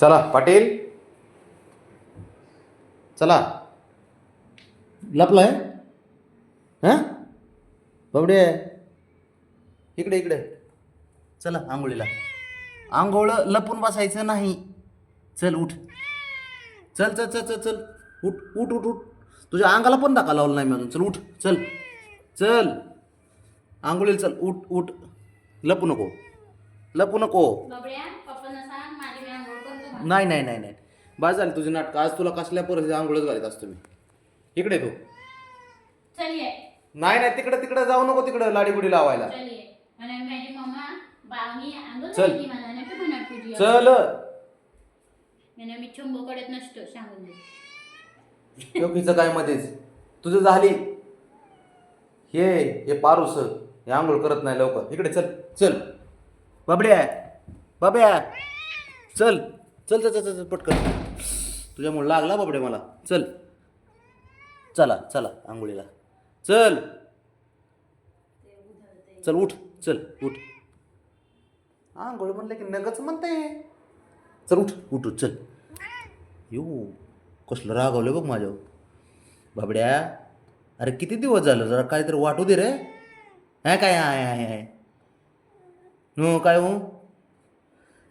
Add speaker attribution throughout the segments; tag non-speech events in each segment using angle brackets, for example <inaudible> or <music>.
Speaker 1: चला पाटील. चला. लपलाय? हां? बाबडे. इकडे इकडे. चला आंघोळीला. आंघोळ लपून बसायचं नाही. चल उठ. चल चल चल चल चल. उठ उठ उठ उठ. तुझ्या अंगाला पण धक्का लावला नाही मी अजून. चल उठ. चल. चल. आंघोळीला चल. उठ उठ. लपू नको. लपू नको.
Speaker 2: बबड्या.
Speaker 1: नाही नाही नाही नाही. बस झाली तुझी नाटक. आज तुला कसल्या परिस्थिती आंघोळच घालीत असतो मी? इकडे तू. नाही नाही तिकडे तिकडे जाऊ नको तिकडे लाडीगुडी लावायला.
Speaker 2: चल
Speaker 1: चल. योगीचं काय मध्येच? तुझं झाली? हे हे पारूस. हे आंघोळ करत नाही लवकर. इकडे चल चल. बाबड्या बाब्या चल चल चल चल चल पटकन. तुझ्यामुळे लागला बाबड्या मला. चल. चला चला आंघोळीला. चल. चल उठ चल उठ. आंघोळ म्हणलं की नगच म्हणते चल उठ उठ उठ, चल. येऊ कसलं रागवलं बघ माझ्यावर. बाबड्या अरे किती दिवस झालं? जरा काहीतरी वाटू दे रे. हा काय हाय हाय हाय. हो काय हो?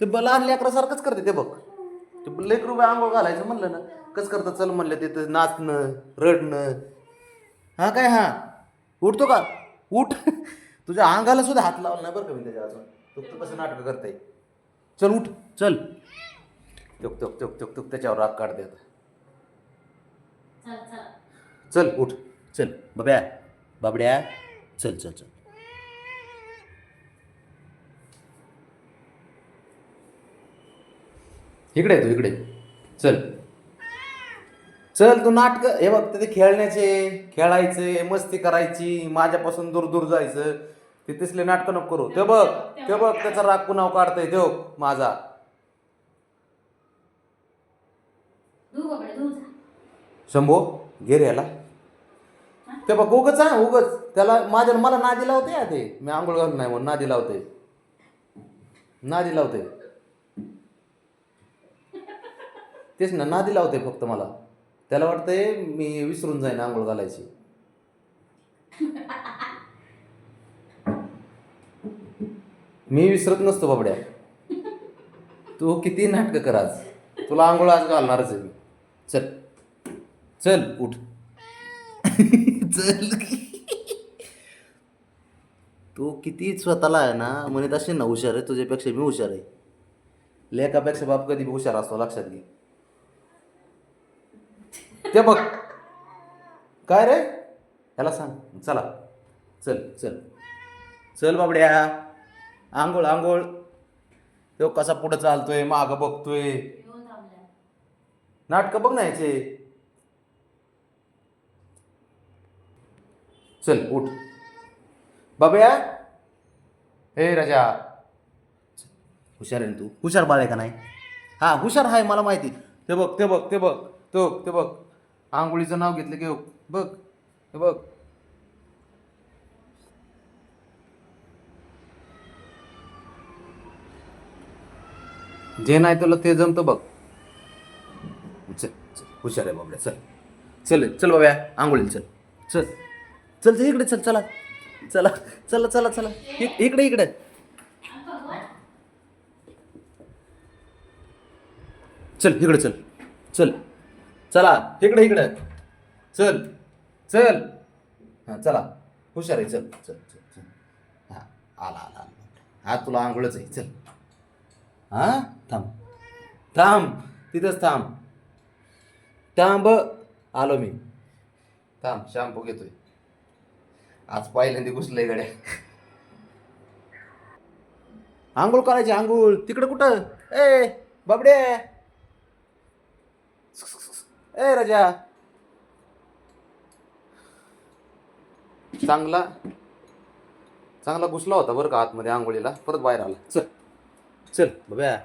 Speaker 1: ते लहान लेकरासारखंच करते ते बघ. ते लेकरू बाई आंघोळ घालायचं म्हणलं ना कसं करतं चल म्हणलं तिथं नाचणं रडणं. हा काय हा? उठतो का? उठ. <laughs> तुझ्या अंगाला सुद्धा हात लावला नाही बरं का मी त्याच्या अजून. तू तू कसं नाटकं करताय चल उठ चल. तुक तुक तुक तुक तुक त्याच्यावर राग काढते आता.
Speaker 2: चल चल.
Speaker 1: चल उठ. चल बाब्या. बाबड्या. चल चल चल. इकडे तू इकडे चल. चल तू नाटक हे बघ ते खेळण्याचे खेळायचे मस्ती करायची माझ्यापासून दूर दूर जायचं. ते तिसले नाटक नको करू. ते बघ ते बघ त्याचा राग कुणाव काढतंय. ते माझा. शंभो घे रे याला. ते बघ उगच आहे उगच. त्याला माझ्या मला नादी लावते या ते. मी आंघोळ घालून नाही म्हणून नादी लावते. नादी लावते. तेच ना नादी लावते फक्त मला. त्याला वाटतंय मी विसरून जाईन आंघोळ घालायची. मी विसरत नसतो बाबड्या. तू किती नाटकं कर आज. तुला आंघोळ आज घालणारच आहे मी. चल. चल उठ. <laughs> चल. तू किती स्वतःला आहे ना म्हणत असे ना हुशार आहे. तुझ्यापेक्षा मी हुशार आहे. लेखापेक्षा बाप कधी हुशार असतो लक्षात घे. ते बघ. काय रे? ह्याला सांग. चला. चल चल. चल बाबड्या. आंघोळ आंघोळ. तो कसा पुढं चालतोय मागं बघतोय. नाटकं बघ ना याचे. चल उठ. बाबया हे राजा. हुशार आहे ना तू? हुशार बाळ आहे का नाही? हा हुशार आहे मला माहिती. ते बघ ते बघ ते बघ तो ते बघ. आंघोळीचं नाव घेतलं की हो. बघ हे बघ. जे नाही तुला ते जमतं बघ. चल चल हुशार आहे बाबड्या चल. चल चल बाब्या आंघोळीला चल. चल. चल चल इकडे चल चला. चला चला चला चला. इक- इकडे इकडे. चल इकडे चल. चल. चला इकडे इकडे. चल चल. हां चला. हुशार आहे चल चल चल चल. हां आला आला आला. हा तुला आंघोळच आहे चल. हां थांब. थांब तिथंच थांब. थांब आलो मी. थांब शॅम्पू घेतोय. आज पहिल्यांदा घुसलंय गड्या. आंघोळ करायची आंघोळ. तिकडं कुठं? ए बाबडे ए राजा. चांगला. चांगला घुसला होता बरं का आतमध्ये आंघोळीला. परत बाहेर आला. चल. चल बाब्या.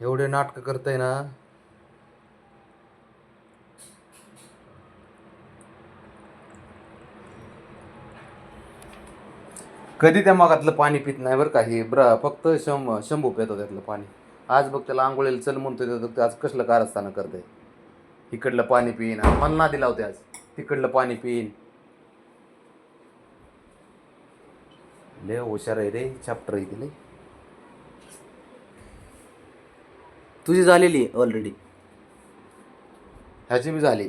Speaker 1: एवढे नाटकं करताय ना. कधी त्या मागातलं पाणी पित नाही बरं का हे? ब्र फक्त शंभ शंभू पितो त्यातलं पाणी. आज बघ त्याला आंघोळीला चल म्हणतोय तर ते आज कसलं कारस्थानं करते इकडलं पाणी पिईन. आणि मला नादी लावते आज. तिकडलं पाणी पिईन. लय हुशार आहे रे चॅप्टर आहे तिला तुझी झालेली आहे ऑलरेडी ह्याची बी झाली.